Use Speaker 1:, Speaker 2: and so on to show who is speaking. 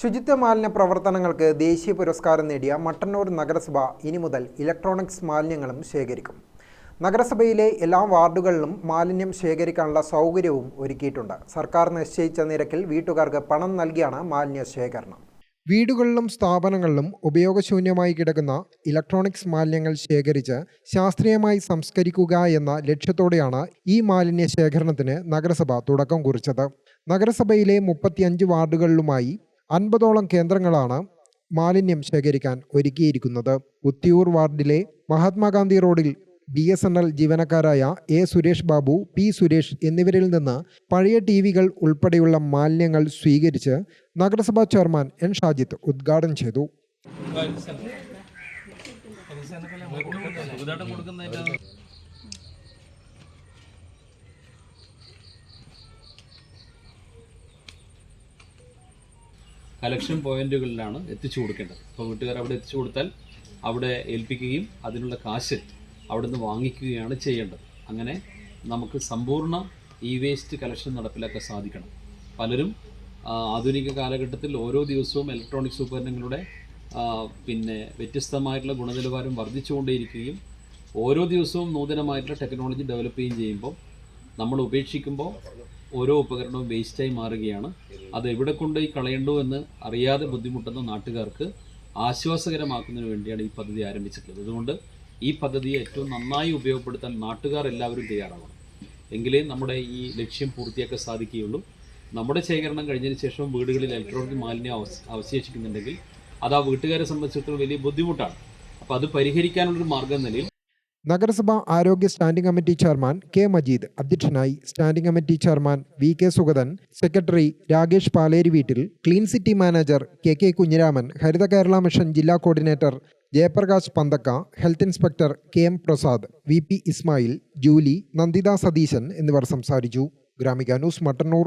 Speaker 1: ശുചിത്വ മാലിന്യ പ്രവർത്തനങ്ങൾക്ക് ദേശീയ പുരസ്കാരം നേടിയ മട്ടന്നൂർ നഗരസഭ ഇനി മുതൽ ഇലക്ട്രോണിക്സ് മാലിന്യങ്ങളും ശേഖരിക്കും. നഗരസഭയിലെ എല്ലാ വാർഡുകളിലും മാലിന്യം ശേഖരിക്കാനുള്ള സൗകര്യവും ഒരുക്കിയിട്ടുണ്ട്. സർക്കാർ നിശ്ചയിച്ച നിരക്കിൽ വീട്ടുകാർക്ക് പണം നൽകിയാണ് മാലിന്യ ശേഖരണം. വീടുകളിലും സ്ഥാപനങ്ങളിലും ഉപയോഗശൂന്യമായി കിടക്കുന്ന ഇലക്ട്രോണിക്സ് മാലിന്യങ്ങൾ ശേഖരിച്ച് ശാസ്ത്രീയമായി സംസ്കരിക്കുക എന്ന ലക്ഷ്യത്തോടെയാണ് ഈ മാലിന്യ ശേഖരണത്തിന് നഗരസഭ തുടക്കം കുറിച്ചത്. നഗരസഭയിലെ മുപ്പത്തിയഞ്ച് വാർഡുകളിലുമായി അൻപതോളം കേന്ദ്രങ്ങളാണ് മാലിന്യം ശേഖരിക്കാൻ ഒരുക്കിയിരിക്കുന്നത്. ഉത്തിയൂർ വാർഡിലെ മഹാത്മാഗാന്ധി റോഡിൽ ബി എസ് എൻ എൽ ജീവനക്കാരായ എ സുരേഷ് ബാബു പി സുരേഷ് എന്നിവരിൽ നിന്ന് പഴയ ടി വികൾ ഉൾപ്പെടെയുള്ള മാലിന്യങ്ങൾ സ്വീകരിച്ച് നഗരസഭാ ചെയർമാൻ എൻ ഷാജിത്ത് ഉദ്ഘാടനം ചെയ്തു.
Speaker 2: കലക്ഷൻ പോയിന്റുകളിലാണ് എത്തിച്ചു കൊടുക്കേണ്ടത്. അപ്പോൾ വീട്ടുകാർ അവിടെ എത്തിച്ചു കൊടുത്താൽ അവിടെ ഏൽപ്പിക്കുകയും അതിനുള്ള കാശ് അവിടെ നിന്ന് വാങ്ങിക്കുകയാണ് ചെയ്യേണ്ടത്. അങ്ങനെ നമുക്ക് സമ്പൂർണ ഇ വേസ്റ്റ് കലക്ഷൻ നടപ്പിലാക്കാൻ സാധിക്കണം. പലരും ആധുനിക കാലഘട്ടത്തിൽ ഓരോ ദിവസവും ഇലക്ട്രോണിക്സ് ഉപകരണങ്ങളുടെ പിന്നെ വ്യത്യസ്തമായിട്ടുള്ള ഗുണനിലവാരം വർദ്ധിച്ചുകൊണ്ടേയിരിക്കുകയും ഓരോ ദിവസവും നൂതനമായിട്ടുള്ള ടെക്നോളജി ഡെവലപ്പ് ചെയ്യുകയും ചെയ്യുമ്പോൾ നമ്മൾ ഉപേക്ഷിക്കുമ്പോൾ ഓരോ ഉപകരണവും വേസ്റ്റായി മാറുകയാണ്. അത് എവിടെ കൊണ്ടുപോയി കളയണ്ടോ എന്ന് അറിയാതെ ബുദ്ധിമുട്ടുന്ന നാട്ടുകാർക്ക് ആശ്വാസകരമാക്കുന്നതിന് വേണ്ടിയാണ് ഈ പദ്ധതി ആരംഭിച്ചിട്ടുള്ളത്. അതുകൊണ്ട് ഈ പദ്ധതിയെ ഏറ്റവും നന്നായി ഉപയോഗപ്പെടുത്താൻ നാട്ടുകാർ എല്ലാവരും തയ്യാറാവണം. എങ്കിലേ നമ്മുടെ ഈ ലക്ഷ്യം പൂർത്തിയാക്കാൻ സാധിക്കുകയുള്ളൂ. നമ്മുടെ ശേഖരണം കഴിഞ്ഞതിന് ശേഷം വീടുകളിൽ ഇലക്ട്രോണിക് മാലിന്യം അവശ- അവശേഷിക്കുന്നുണ്ടെങ്കിൽ അത് ആ വീട്ടുകാരെ സംബന്ധിച്ചിടത്തോളം വലിയ ബുദ്ധിമുട്ടാണ്. അപ്പോൾ അത് പരിഹരിക്കാനുള്ളൊരു മാർഗം നിലയിൽ
Speaker 1: നഗരസഭ ആരോഗ്യ standing committee chairman K Majeed അധ്യക്ഷനായി standing committee chairman V K Sugathan secretary Rakesh Paleri വീട്ടിൽ clean city manager K K Kunhiraman Haritha Kerala mission ജില്ലാ coordinator Jayaprakash Panthakka health inspector K M Prasad V P Ismail Julie Nanditha Satheesan എന്നിവർ സംസാരിച്ചു. Gramika news Mattannur.